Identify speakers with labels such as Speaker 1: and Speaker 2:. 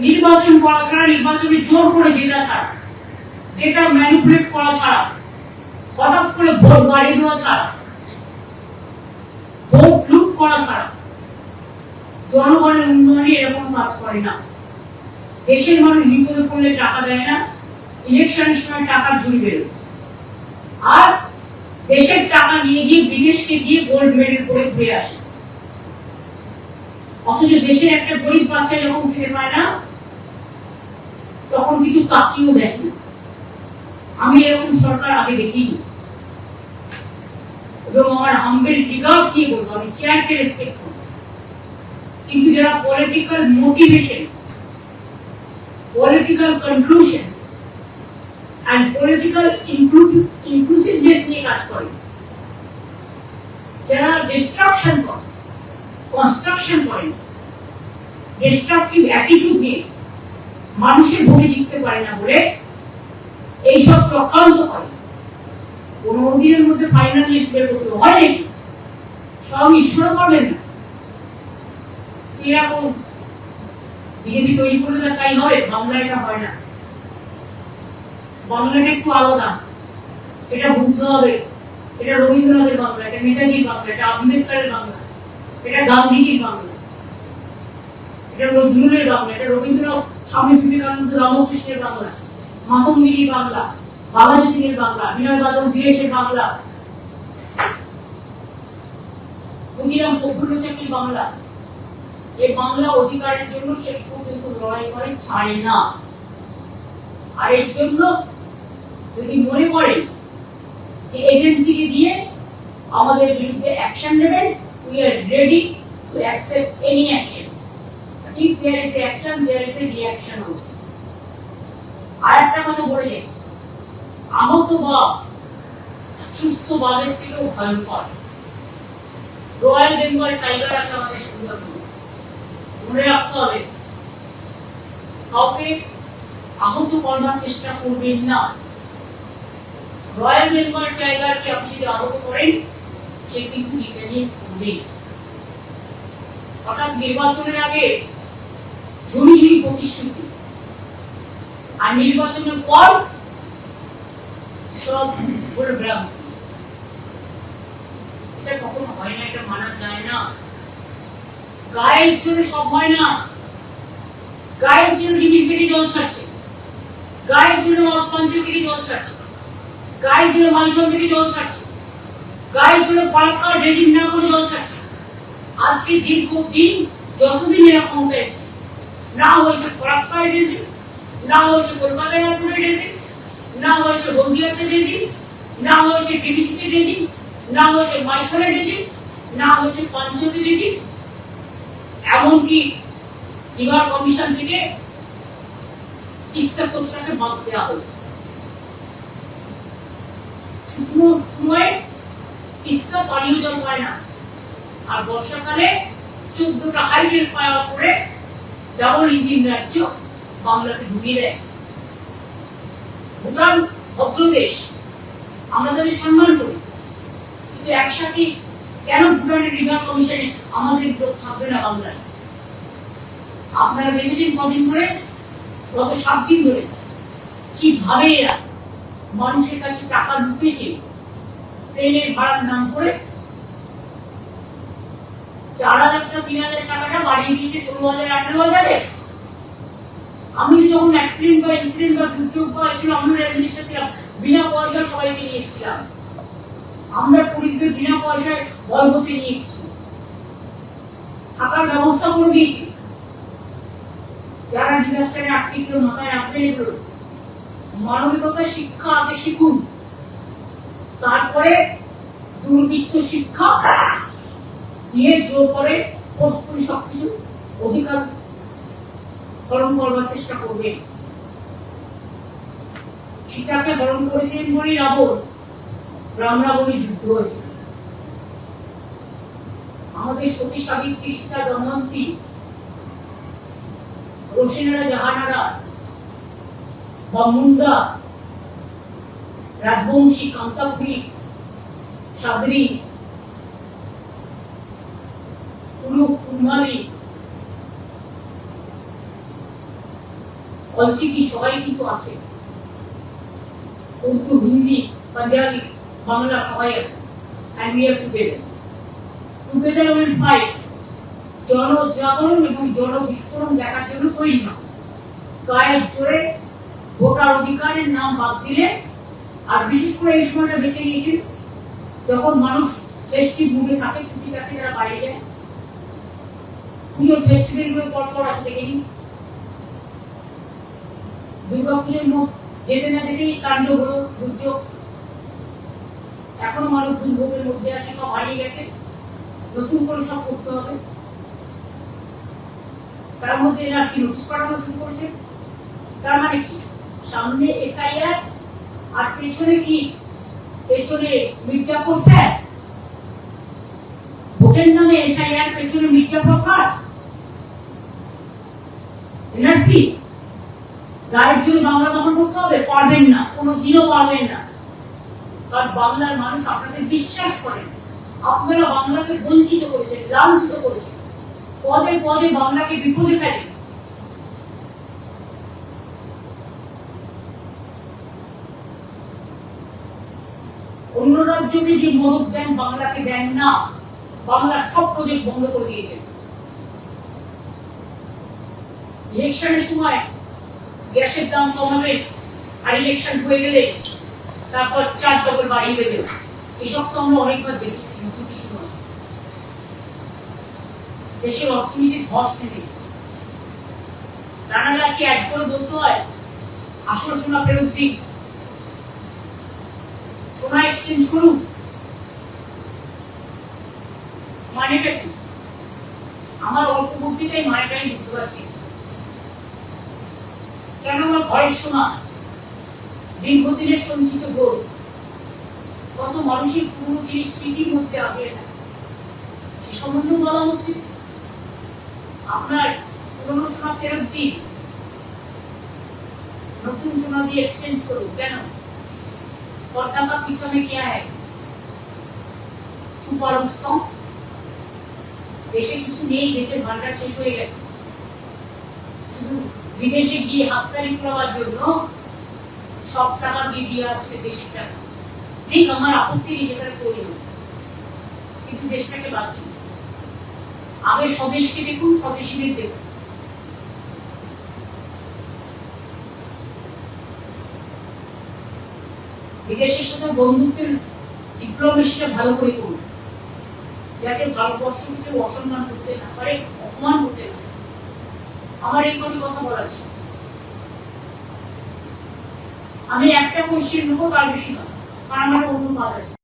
Speaker 1: নির্বাচন করা ছাড়া নির্বাচনে জোর করে জেতা ছাড়া ডেটা ম্যানিপুলেট করা ছাড়া, হঠাৎ করে ভোট বাড়িয়ে দেওয়া ছাড়া, ভোট লুট করা ছাড়া, জনগণের উন্নয়নে এরকম কাজ করে না। দেশের মানুষ বিপদে পড়লে টাকা দেয় না ইলেকশনের সময় টাকার ঝুড়ি বেরোয়। আর দেশের টাকা নিয়ে গিয়ে বিদেশকে গিয়ে গোল্ড মেডেল করে ঘুরে আসে। অথচ দেশের একটা গরিব বাচ্চা যখন খেতে পায় না, তখন কিন্তু তাকিয়েও দেখে না। আমি এরকম সরকার আগে দেখিনি এবং আমার হাম্বেল রিগার্স দিয়ে বলব, আমি চেয়ারকে রেসপেক্ট করব কিন্তু যারা political motivation political conclusion and political inclusiveness নিয়ে কাজ করে, যারা ডিস্ট্রাকশন করে কনস্ট্রাকশন করে ডিস্ট্রাকটিভ অ্যাটিটিউড নিয়ে মানুষের ভূমি জিততে পারে না বলে এইসব চক্রান্ত করে। পনেরো দিনের মধ্যে ফাইনাল বের করতে হয় নাকি? সব ঈশ্বর করবেন না। এরকম বিজেপি তৈরি করলে তো তাই হবে? বাংলা এটা হয় না। বাংলাটা একটু আলাদা। এটা বুঝতে হবে। এটা রবীন্দ্রনাথের বাংলা, এটা নেতাজির বাংলা, এটা আম্বেদকরের বাংলা। এটা গান্ধীজির বাংলা। এটা নজরুলের বাংলা, এটা রবীন্দ্রনাথ, স্বামী বিবেকানন্দ, রামকৃষ্ণের বাংলা, মাতঙ্গিনীর বাংলা বাঘাযতীনের বাংলা, বিনয় বাদল ধীরেশের বাংলা ক্ষুদিরাম প্রফুল্ল চাকরির বাংলা। এই বাংলা অধিকারের জন্য শেষ পর্যন্ত লড়াই করে ছাড়ে না আর এর জন্য যদি মনে করেন যে এজেন্সিকে দিয়ে আমাদের বিরুদ্ধে অ্যাকশন নেবেন we are ready to accept any action if there is action, there is a reaction also. আর একটা কথা বলে যাই আহত বাঘ সুস্থ বাঘের থেকেও ভয়ঙ্কর। রয়্যাল বেঙ্গল টাইগার আছে আমাদের সুন্দরবন। মনে রাখতে হবে, কাউকে আহত করবার চেষ্টা করবেন না। রয়্যাল বেঙ্গল টাইগারকে আপনি যদি আহত করেন, সে কিন্তু রিটার্নিং করবে হঠাৎ নির্বাচনের আগে ঝুড়ি ঝুড়ি প্রতিশ্রুতি। আর নির্বাচনের পর সব করে এটা কখনো হয় না, এটা মানা যায় না। গায়ের জন্য সব হয় না। গায়ের জন্য রিলিজ থেকে জল ছাড়ছে। গায়ের জন্য পঞ্চ থেকে জল ছাড়ছে। গায়ের জন্য মালিকল থেকে জল ছাড়ছে। গায়ের জন্য পরাক্কার রেজিম না করে ছাড়ছে আজকে দীর্ঘ দিন যতদিন এরা ক্ষমতা এসছে, না হয়েছে ফরাক্কার রেজিম না হয়েছে কলকাতা এয়ারপোর্টের রেজিম না হয়েছে হলদিয়াতে রেজিম না হয়েছে ডিবিসিতে রেজিম না হয়েছে মাইথনের রেজিম না হয়েছে পঞ্চতি রেজিম এমনকি লিগার কমিশন থেকে তিস্তা কোচটাকে বাদ দেওয়া হয়েছে। শুকনো সময়ে তিস্তা পানীয় জল পায় না। আর বর্ষাকালে চোদ্দটা হাইড্রেট পাওয়া করে ডাবল ইঞ্জিন রাজ্য বাংলাকে ঢুকিয়ে দেয়। ভুটান ভদ্রদেশ আমরা সম্মান করি, কিন্তু একসাথে কেন ভুটানের রিগার কমিশনে আমাদের লোক থাকবে না বাংলায়? আপনারা দেখেছেন কদিন ধরে, গত সাত দিন ধরে, কীভাবে এরা মানুষের কাছে টাকা লুকিয়েছে ট্রেনের ভাড়ার নাম করে চার হাজার তিন হাজার টাকাটা বাড়িয়ে দিয়েছে ষোলো হাজার, আঠারো হাজারে। আমি যখন অ্যাক্সিডেন্ট বা ইনসিডেন্ট বা দুর্যোগ বা ছিলাম, বিনা পয়সা সবাইকে নিয়ে এসেছিলাম। আমরা বিনা পয়সায় ভয় নিয়ে এসেছি। থাকার ব্যবস্থা করে দিয়েছি। যারা ডিজাস্টারে আটকে মাথায় রাখবেন এগুলো মানবিকতার শিক্ষা আগে শিখুন। তারপরে দুর্বৃত্ত শিক্ষা দিয়ে জোর করে করে সবকিছু, অধিকার হরণ করবার চেষ্টা করবে। সীতাকে হরণ করেছিলেন বলেই রাবণ রাম রাবণী যুদ্ধ হয়েছে। আমাদের সতী সাবিত্রী সীতা দময়ন্তী, রসিনারা জাহানারা, বা মুন্ডা রাজবংশী কান্তাপুরী সাদরি কুমারী অলচিকি সবাই কিন্তু আছে। উর্দু, হিন্দি, পাঞ্জাবি, বাংলা সবাই আছে। And we are together together will fight জনজাগরণ এবং জনবিস্ফোরণ দেখার জন্য তৈরি না। গায়ের জোরে ভোটার অধিকারের নাম বাদ দিলে আর বিশেষ করে এই সময়টা বেছে নিয়েছেন যখন মানুষ ফেস্টিভ মুডে থাকে, ছুটি থাকে যারা বাইরে যায়। পুজোর ফেস্টিভ্যাল দুর্গা পুজোর যেতে না যেতেই কাণ্ড হলো, দুর্যোগ। এখনও মানুষ দুর্ভোগের মধ্যে আছে, সব হারিয়ে গেছে। নতুন করে সব করতে হবে। তার মধ্যে এনআরসি নোটিশ পাঠানো শুরু করেছে। তার মানে কি? সামনে এসআইআর আর পেছনে কি? পেছনে মির্জাপুর স্যার? ভোটের নামে এসআইআর পেছনে মির্জাপুর স্যার? এনআরসি? গায়ের জন্য বাংলা দখল করতে হবে? পারবেন না, কোনোদিনও পারবেন না। কারণ বাংলার মানুষ আপনাদের বিশ্বাস করেন আপনারা বাংলাকে বঞ্চিত করেছেন, লাঞ্ছিত করেছেন। পদে পদে বাংলাকে বিপদে ফেলেন অন্য রাজ্যকে যে মদত দেন, বাংলাকে দেন না, বাংলার সব প্রজেক্ট বন্ধ করে দিয়েছেন ইলেকশনের সময় গ্যাসের দাম কমাবে আর ইলেকশন হয়ে গেলে তারপর চার ডবল বাড়িয়ে দেবে। এসব তো আমরা অনেকবার দেখেছি নতুন কিছু নয়। দেশের অর্থনীতির ধস নেমেছে। আজকে অ্যাড করে বলতে হয় আসল সোনা ফেরত দিন। সোনা এক্সচেঞ্জ করুন। মানেটা কি? আমার অল্প বুদ্ধিতেই মানেটা আমি বুঝতে পারছি কেন আমার ভয়ের সোনা দীর্ঘদিনের সঞ্চিত গোল কত মানুষের পুরনো জিনিস স্মৃতির মধ্যে আগে থাকে। সে সম্বন্ধেও বলা হচ্ছে আপনার পুরনো সোনা ফেরত দিন নতুন সোনা দিয়ে এক্সচেঞ্জ করুন। কেন? पर्दा का पीछे में क्या है সুপার স্তম্ভ দেশে কিছু নেই দেশের ভান্ডার শেষ হয়ে গেছে শুধু বিদেশে গিয়ে হাততালি করার জন্য সব টাকা দিয়ে দিয়ে আসছে দেশের টাকা ঠিক আমার আপত্তি নেই যেখানে প্রয়োজন কিন্তু দেশটাকে বাঁচুন আগে স্বদেশকে দেখুন স্বদেশীদের দেখুন বিদেশের সাথে বন্ধুত্বের ডিপ্লোমেসিটা ভালো করে করুন। যাতে ভারতবর্ষকে অসম্মান করতে না পারে, অপমান করতে না। আমার এই কোনো কথা বলার ছিল। আমি একটা কোশ্চেন নেব, তার বেশি না কারণ আমার অন্য কাজ আছে।